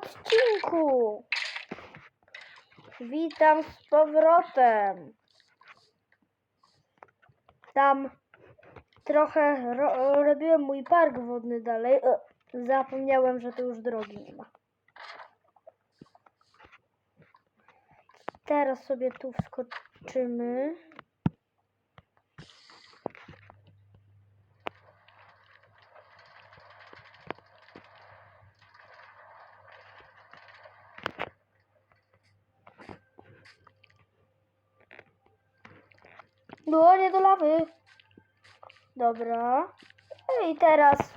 odcinku! Witam z powrotem. Tam trochę ro robiłem mój park wodny dalej. E, zapomniałem, że tu już drogi nie ma. Teraz sobie tu wskoczymy. Było nie do lawy. Dobra. No i teraz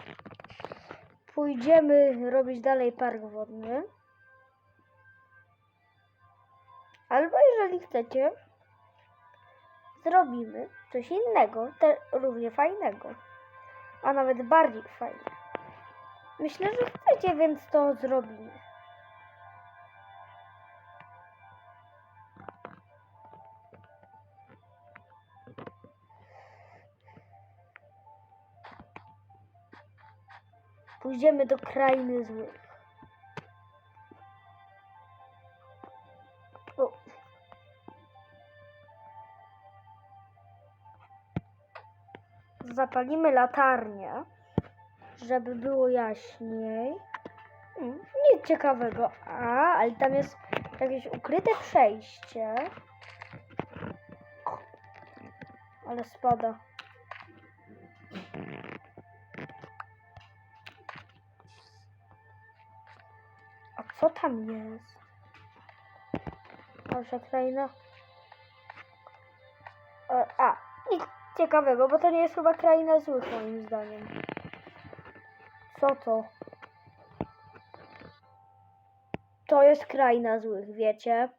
pójdziemy robić dalej park wodny. Albo jeżeli chcecie, zrobimy coś innego, te, równie fajnego, a nawet bardziej fajne. Myślę, że chcecie, więc to zrobimy. Pójdziemy do krainy złych. Zapalimy latarnię, żeby było jaśniej. Hmm, nic ciekawego. A, ale tam jest jakieś ukryte przejście. Ale spada. Co tam jest? Nasza kraina. E, a, nic ciekawego, bo to nie jest chyba kraina złych moim zdaniem. Co to? To jest kraina złych, wiecie?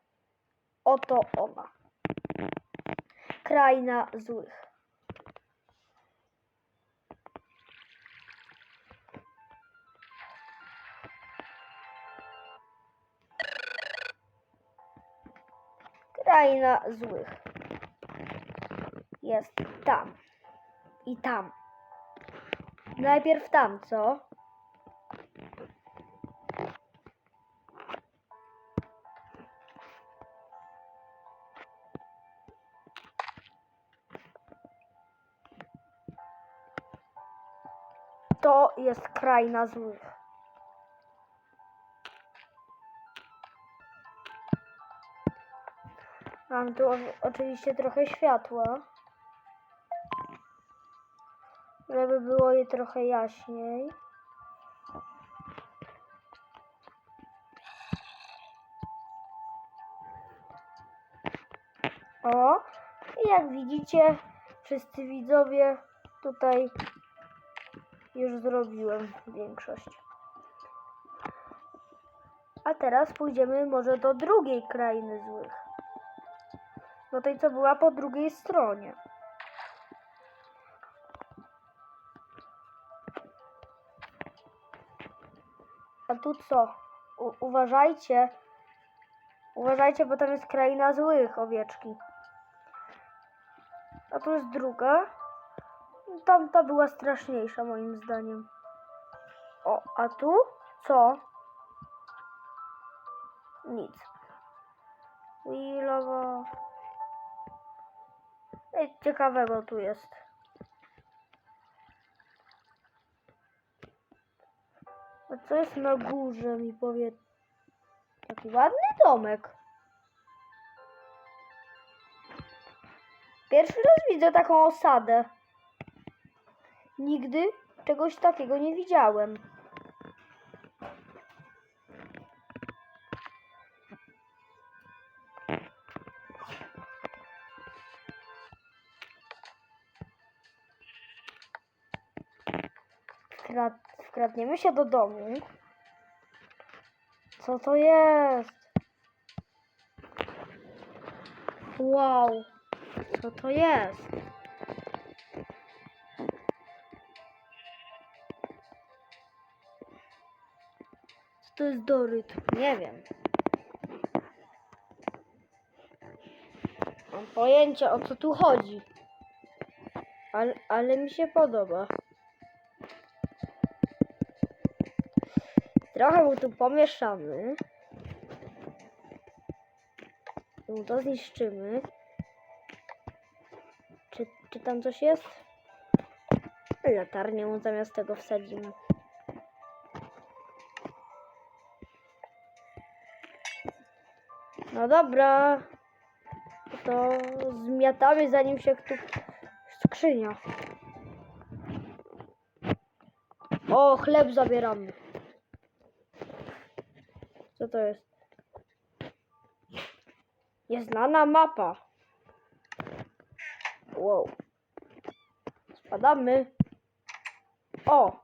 Oto ona. Kraina złych. Kraina złych. Jest tam. I tam. Najpierw tam, co? To jest kraina złych. Mam tu oczywiście trochę światła. Żeby było je trochę jaśniej. O, i jak widzicie, wszyscy widzowie tutaj już zrobiłem większość. A teraz pójdziemy może do drugiej krainy złych. Do tej, co była po drugiej stronie. A tu co? U uważajcie. Uważajcie, bo tam jest kraina złych owieczki. A tu jest druga. Tamta była straszniejsza moim zdaniem. O, a tu co? Nic. Willowo. Ej, ciekawego tu jest. A co jest na górze mi powie? Taki ładny domek. Pierwszy raz widzę taką osadę. Nigdy czegoś takiego nie widziałem. Wkradniemy się do domu. Co to jest? Wow. Co to jest? Co to jest doryt? Nie wiem. Mam pojęcia o co tu chodzi. Ale, ale mi się podoba. Trochę mu tu pomieszamy. Mu to zniszczymy. Czy, czy tam coś jest? Latarnię mu zamiast tego wsadzimy. No dobra. To zmiatamy zanim się tu skrzynia. O, chleb zabieramy. To jest? Nieznana mapa. Wow. Spadamy. O!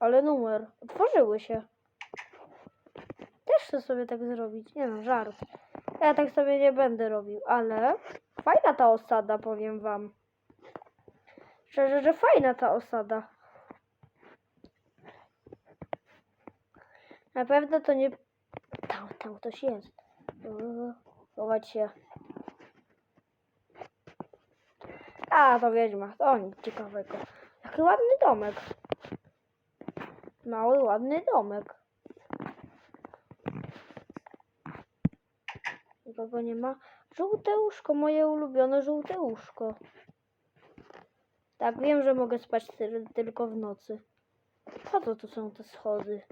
Ale numer. Otworzyły się. Też chcę sobie tak zrobić. Nie no, żart. Ja tak sobie nie będę robił, ale fajna ta osada, powiem wam. Szczerze, że fajna ta osada. Na pewno to nie... Tam, tam ktoś jest. Uuu, Chować się. A, to wiedźma. To nic ciekawego. Jaki ładny domek. Mały, ładny domek. Nikogo nie ma. Żółte łóżko, moje ulubione żółte łóżko. Tak, wiem, że mogę spać ty tylko w nocy. Po co tu są te schody?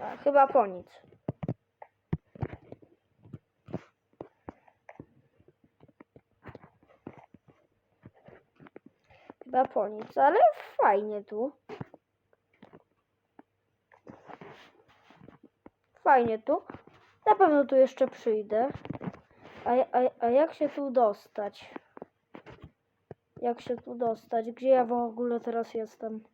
A, chyba po nic. Chyba po nic, ale fajnie tu. Fajnie tu. Na pewno tu jeszcze przyjdę. A, a, a jak się tu dostać? Jak się tu dostać? Gdzie ja w ogóle teraz jestem?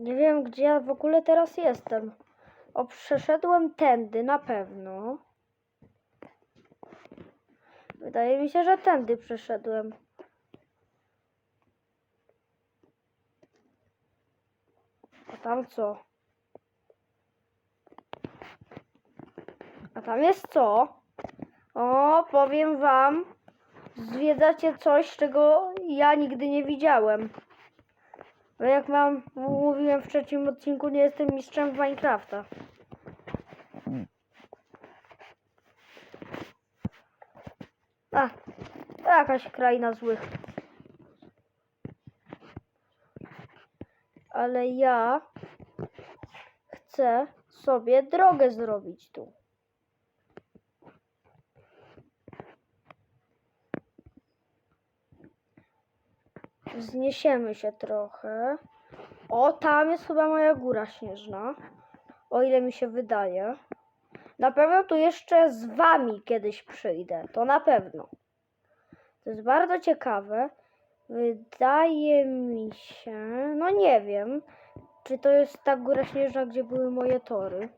Nie wiem, gdzie ja w ogóle teraz jestem. O, przeszedłem tędy, na pewno. Wydaje mi się, że tędy przeszedłem. A tam co? A tam jest co? O, powiem wam, zwiedzacie coś, czego ja nigdy nie widziałem. Bo jak mam, mówiłem w trzecim odcinku, nie jestem mistrzem w Minecrafta. A, to jakaś kraina złych. Ale ja chcę sobie drogę zrobić tu. Wzniesiemy się trochę. O, tam jest chyba moja góra śnieżna. O ile mi się wydaje. Na pewno tu jeszcze z wami kiedyś przyjdę. To na pewno. To jest bardzo ciekawe. Wydaje mi się. No nie wiem. Czy to jest ta góra śnieżna, gdzie były moje tory?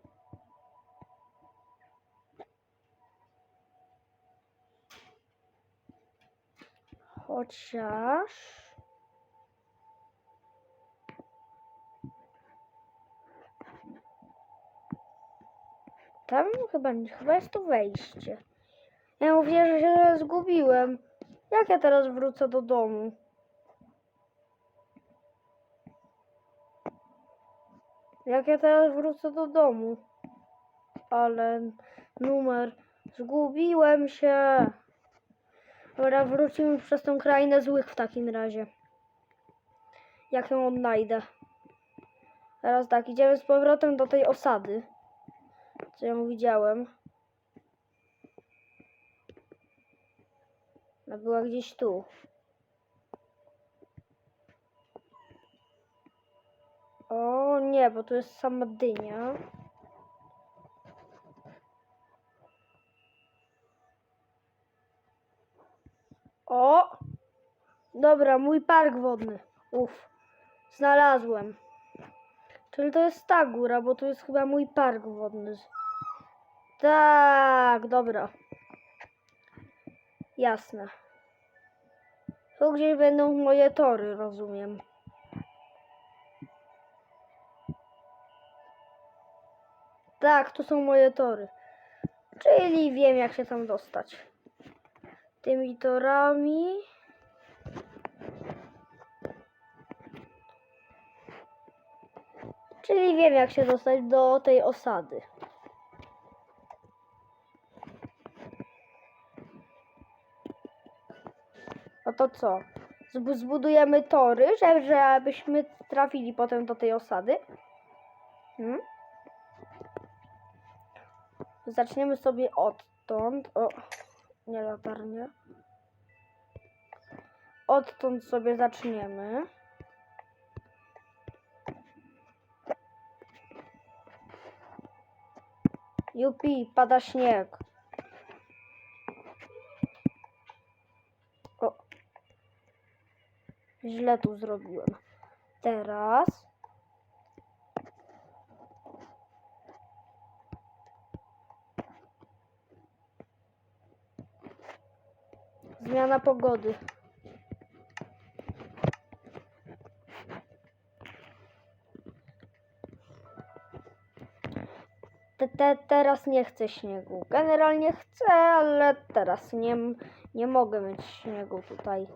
Chociaż. Tam chyba, chyba jest to wejście. Ja mówię, że się zgubiłem. Jak ja teraz wrócę do domu? Jak ja teraz wrócę do domu? Ale numer. Zgubiłem się. Dobra, wrócimy przez tą krainę złych w takim razie. Jak ją odnajdę. Teraz tak, idziemy z powrotem do tej osady. Co ją widziałem. Ona była gdzieś tu. O nie, bo tu jest sama dynia. O! Dobra, mój park wodny. Uf, znalazłem. Czyli to jest ta góra, bo to jest chyba mój park wodny. Tak, dobra. Jasne. Tu gdzieś będą moje tory, rozumiem. Tak, tu są moje tory. Czyli wiem, jak się tam dostać. tymi torami. Czyli wiem, jak się dostać do tej osady. No to co? Zbu- Zbudujemy tory, żeby- żebyśmy trafili potem do tej osady. Hmm? Zaczniemy sobie odtąd. O, nie latarnia. Odtąd sobie zaczniemy. Jupi, pada śnieg. O. Źle tu zrobiłem. Teraz. Zmiana pogody. Te, te, teraz nie chcę śniegu. Generalnie chcę, ale teraz nie, nie mogę mieć śniegu tutaj.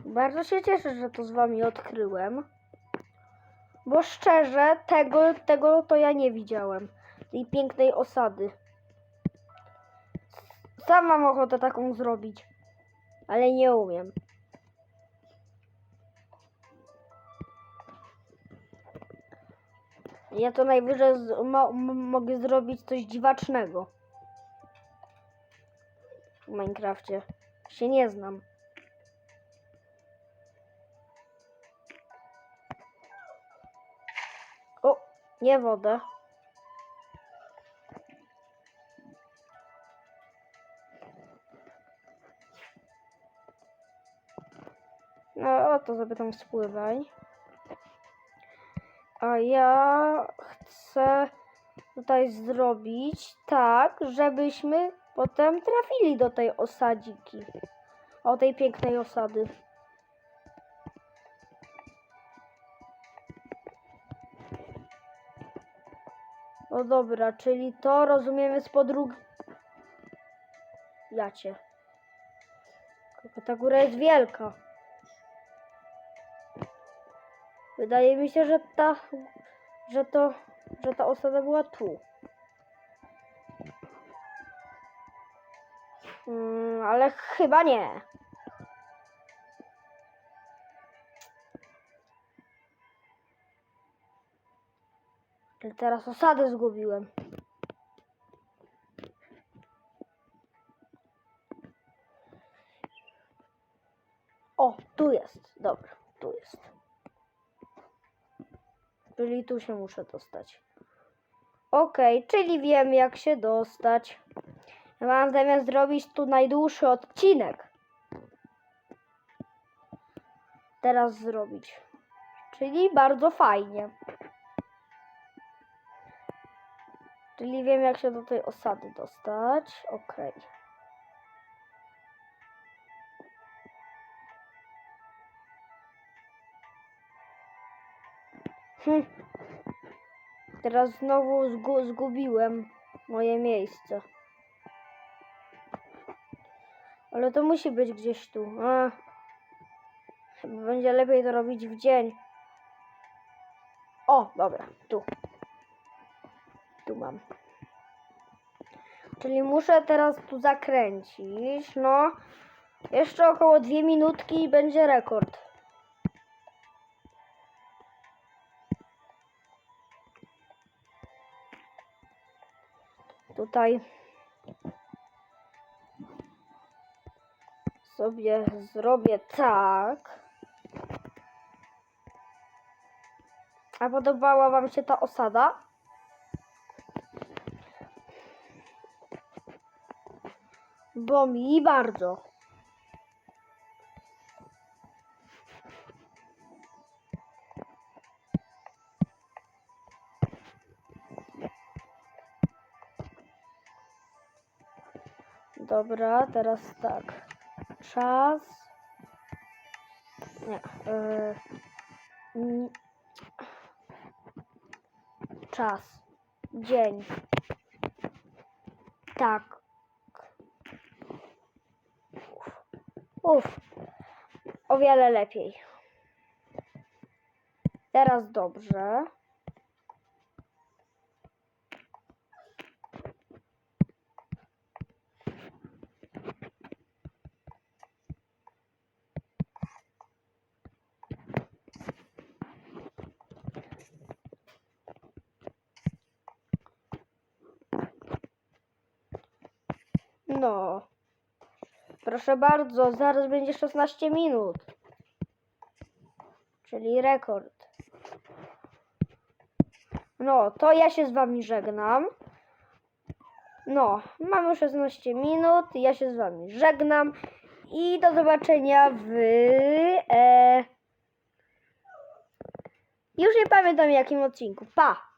Bardzo się cieszę, że to z wami odkryłem. Bo szczerze, tego, tego to ja nie widziałem. Tej pięknej osady. Sam mam ochotę taką zrobić. Ale nie umiem. Ja to najwyżej mogę zrobić coś dziwacznego. W Minecrafcie. Się nie znam. O, nie wodę. No, to sobie tam spływaj. A ja chcę tutaj zrobić tak, żebyśmy potem trafili do tej osadziki. O tej pięknej osady. No dobra, czyli to rozumiemy z podróg... Jacie. Ta góra jest wielka. Wydaje mi się, że ta, że to, że ta osada była tu. Mm, ale chyba nie. Teraz osadę zgubiłem. O, tu jest. Dobra, tu jest. Czyli tu się muszę dostać. Okej, czyli wiem jak się dostać. Mam zamiast zrobić tu najdłuższy odcinek. Teraz zrobić. Czyli bardzo fajnie. Czyli wiem jak się do tej osady dostać. Okej. Hm. Teraz znowu zgu zgubiłem moje miejsce. Ale to musi być gdzieś tu. A. Chyba będzie lepiej to robić w dzień. O, dobra, tu. Tu mam. Czyli muszę teraz tu zakręcić. No. Jeszcze około dwie minutki i będzie rekord. Tutaj sobie zrobię tak. A podobała Wam się ta osada? Bo mi bardzo. Dobra, teraz tak. Czas. Nie. y, mm, czas. Dzień. Tak. Uff. O wiele lepiej. Teraz dobrze. No. Proszę bardzo, zaraz będzie 16 minut. Czyli rekord. No, to ja się z wami żegnam. No, mamy 16 minut, ja się z wami żegnam i do zobaczenia w... E... Już nie pamiętam jakim odcinku. Pa!